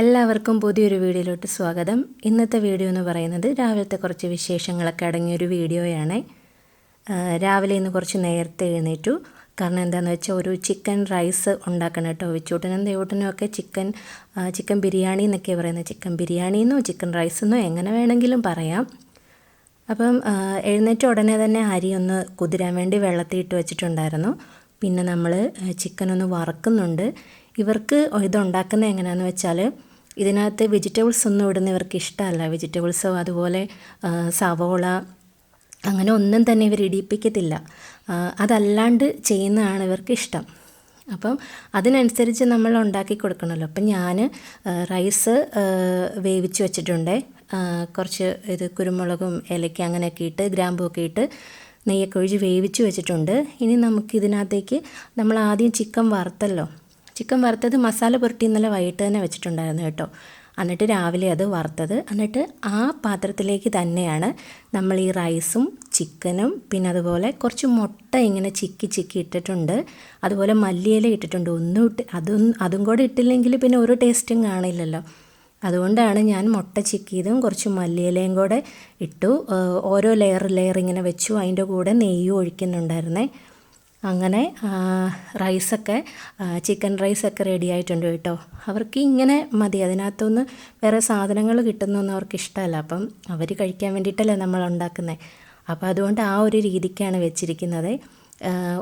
എല്ലാവർക്കും പുതിയൊരു വീഡിയോയിലോട്ട് സ്വാഗതം. ഇന്നത്തെ വീഡിയോ എന്ന് പറയുന്നത് രാവിലത്തെ കുറച്ച് വിശേഷങ്ങളൊക്കെ അടങ്ങിയൊരു വീഡിയോയാണ്. രാവിലെ ഇന്ന് കുറച്ച് നേരത്തെ എഴുന്നേറ്റു. കാരണം എന്താണെന്ന് വെച്ചാൽ ഒരു ചിക്കൻ റൈസ് ഉണ്ടാക്കണം കേട്ടോ. വെച്ചൂട്ടനും ദേവൂട്ടനും ഒക്കെ ചിക്കൻ ചിക്കൻ ബിരിയാണി എന്നൊക്കെ പറയുന്നത് ചിക്കൻ ബിരിയാണി എന്നോ ചിക്കൻ റൈസ് എന്നോ എങ്ങനെ വേണമെങ്കിലും പറയാം. അപ്പം എഴുന്നേറ്റ ഉടനെ തന്നെ അരി ഒന്ന് കുതിരാൻ വേണ്ടി വെള്ളത്തിൽ ഇട്ട് വെച്ചിട്ടുണ്ടായിരുന്നു. പിന്നെ നമ്മൾ ചിക്കൻ ഒന്ന് വറക്കുന്നുണ്ട്. ഇവർക്ക് ഇതുണ്ടാക്കുന്നത് എങ്ങനെയാണെന്ന് വെച്ചാൽ ഇതിനകത്ത് വെജിറ്റബിൾസ് ഒന്നും ഇടുന്ന ഇവർക്ക് ഇഷ്ടമല്ല. വെജിറ്റബിൾസോ അതുപോലെ സവോള അങ്ങനെ ഒന്നും തന്നെ ഇവർ ഇടിയിപ്പിക്കത്തില്ല അതല്ലാണ്ട് ചെയ്യുന്നതാണ് ഇവർക്ക് ഇഷ്ടം. അപ്പം അതിനനുസരിച്ച് നമ്മൾ ഉണ്ടാക്കി കൊടുക്കണമല്ലോ. അപ്പം ഞാൻ റൈസ് വേവിച്ച് വെച്ചിട്ടുണ്ട്. കുറച്ച് ഇത് കുരുമുളകും ഇലയ്ക്ക് അങ്ങനെയൊക്കെ ഇട്ട് ഗ്രാമ്പൊക്കെ ഇട്ട് നെയ്യൊക്കെ ഒഴിച്ച് വേവിച്ച് വെച്ചിട്ടുണ്ട്. ഇനി നമുക്ക് ഇതിനകത്തേക്ക് നമ്മൾ ആദ്യം ചിക്കൻ വറുത്തല്ലോ. ചിക്കൻ വറുത്തത് മസാല പുരട്ടി ഇന്നലെ വൈകിട്ട് തന്നെ വെച്ചിട്ടുണ്ടായിരുന്നു കേട്ടോ. എന്നിട്ട് രാവിലെ അത് വറുത്തത്. എന്നിട്ട് ആ പാത്രത്തിലേക്ക് തന്നെയാണ് നമ്മൾ ഈ റൈസും ചിക്കനും പിന്നെ അതുപോലെ കുറച്ച് മുട്ട ഇങ്ങനെ ചിക്കി ചിക്കി ഇട്ടിട്ടുണ്ട്. അതുപോലെ മല്ലിയില ഇട്ടിട്ടുണ്ട്. ഒന്നും ഇട്ട് അതും അതും കൂടെ ഇട്ടില്ലെങ്കിൽ പിന്നെ ഒരു ടേസ്റ്റും കാണില്ലല്ലോ. അതുകൊണ്ടാണ് ഞാൻ മുട്ട ചിക്കിയതും കുറച്ച് മല്ലിയിലയും കൂടെ ഇട്ടു. ഓരോ ലെയർ ലെയർ ഇങ്ങനെ വെച്ചു. അതിന്റെ കൂടെ നെയ്യും ഒഴിക്കുന്നുണ്ടായിരുന്നേ. അങ്ങനെ റൈസൊക്കെ ചിക്കൻ റൈസൊക്കെ റെഡി ആയിട്ടുണ്ട് കേട്ടോ. അവർക്ക് ഇങ്ങനെ മതി. അതിനകത്തൊന്ന് വേറെ സാധനങ്ങൾ കിട്ടുന്നൊന്നും അവർക്ക് ഇഷ്ടമല്ല. അപ്പം അവർ കഴിക്കാൻ വേണ്ടിയിട്ടല്ലേ നമ്മൾ ഉണ്ടാക്കുന്നത് അപ്പോൾ അതുകൊണ്ട് ആ ഒരു രീതിക്കാണ് വെച്ചിരിക്കുന്നത്.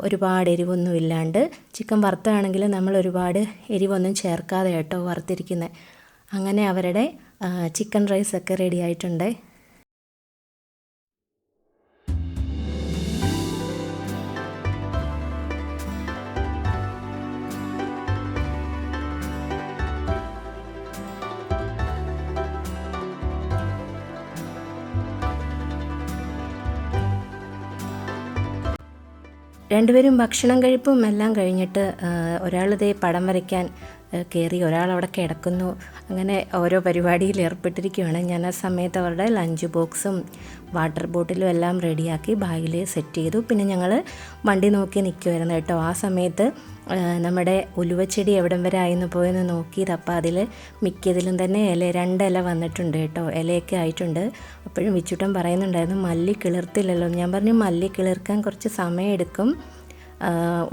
ഒരുപാട് എരിവൊന്നും ഇല്ലാണ്ട്. ചിക്കൻ വറുത്താണെങ്കിൽ നമ്മൾ ഒരുപാട് എരിവൊന്നും ചേർക്കാതെ കേട്ടോ വറുത്തിരിക്കുന്നത് അങ്ങനെ അവരുടെ ചിക്കൻ റൈസൊക്കെ റെഡി ആയിട്ടുണ്ട്. രണ്ടുപേരും ഭക്ഷണം കഴിപ്പും എല്ലാം കഴിഞ്ഞിട്ട് ഒരാളിതേ പടം വരയ്ക്കാൻ കയറി ഒരാൾ അവിടെ കിടക്കുന്നു. അങ്ങനെ ഓരോ പരിപാടിയിൽ ഏർപ്പെട്ടിരിക്കുകയാണ് ഞാൻ ആ സമയത്ത് അവരുടെ ലഞ്ച് ബോക്സും വാട്ടർ ബോട്ടിലും എല്ലാം റെഡിയാക്കി ബാഗിൽ സെറ്റ് ചെയ്തു. പിന്നെ ഞങ്ങൾ വണ്ടി നോക്കി നിൽക്കുമായിരുന്നു കേട്ടോ. ആ സമയത്ത് നമ്മുടെ ഉലുവച്ചെടി എവിടം വരെ ആയിരുന്നു പോയെന്ന് നോക്കിയത്. അപ്പോൾ അതിൽ മിക്കതിലും തന്നെ ഇല രണ്ട് ഇല വന്നിട്ടുണ്ട് കേട്ടോ. ഇലയൊക്കെ ആയിട്ടുണ്ട്. അപ്പോഴും വിച്ചുട്ടൻ പറയുന്നുണ്ടായിരുന്നു മല്ലി കിളിർത്തില്ലല്ലോ. ഞാൻ പറഞ്ഞു മല്ലി കിളിർക്കാൻ കുറച്ച് സമയമെടുക്കും.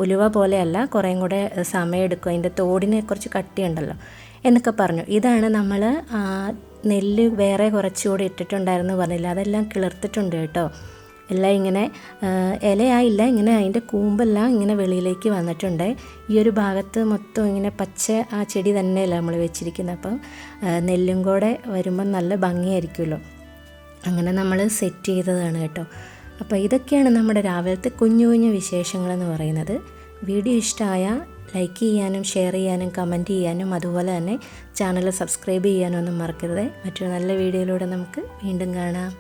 ഉലുവ പോലെയല്ല കുറേയും കൂടെ സമയമെടുക്കും അതിന്റെ തോടിനെ കുറച്ച് കട്ടിയുണ്ടല്ലോ. എന്നൊക്കെ പറഞ്ഞു. ഇതാണ് നമ്മൾ നെല്ല് വേറെ കുറച്ചുകൂടി ഇട്ടിട്ടുണ്ടായിരുന്നു പറഞ്ഞില്ല? അതെല്ലാം കിളിർത്തിട്ടുണ്ട് കേട്ടോ. എല്ലാം ഇങ്ങനെ ഇലയായില്ല ഇങ്ങനെ അതിന്റെ കൂമ്പെല്ലാം ഇങ്ങനെ വെളിയിലേക്ക് വന്നിട്ടുണ്ട്. ഈ ഒരു ഭാഗത്ത് മൊത്തം ഇങ്ങനെ പച്ച ആ ചെടി തന്നെയല്ല നമ്മൾ വെച്ചിരിക്കുന്നത്. അപ്പം നെല്ലും കൂടെ വരുമ്പം നല്ല ഭംഗിയായിരിക്കുമല്ലോ. അങ്ങനെ നമ്മൾ സെറ്റ് ചെയ്തതാണ് കേട്ടോ. അപ്പോൾ ഇതൊക്കെയാണ് നമ്മുടെ രാവിലത്തെ കുഞ്ഞു കുഞ്ഞു വിശേഷങ്ങളെന്ന് പറയുന്നത്. വീഡിയോ ഇഷ്ടമായ ലൈക്ക് ചെയ്യാനും ഷെയർ ചെയ്യാനും കമന്റ് ചെയ്യാനും അതുപോലെ തന്നെ ചാനൽ സബ്സ്ക്രൈബ് ചെയ്യാനും ഒന്നും മറക്കരുത്. മറ്റൊരു നല്ല വീഡിയോയിലൂടെ നമുക്ക് വീണ്ടും കാണാം.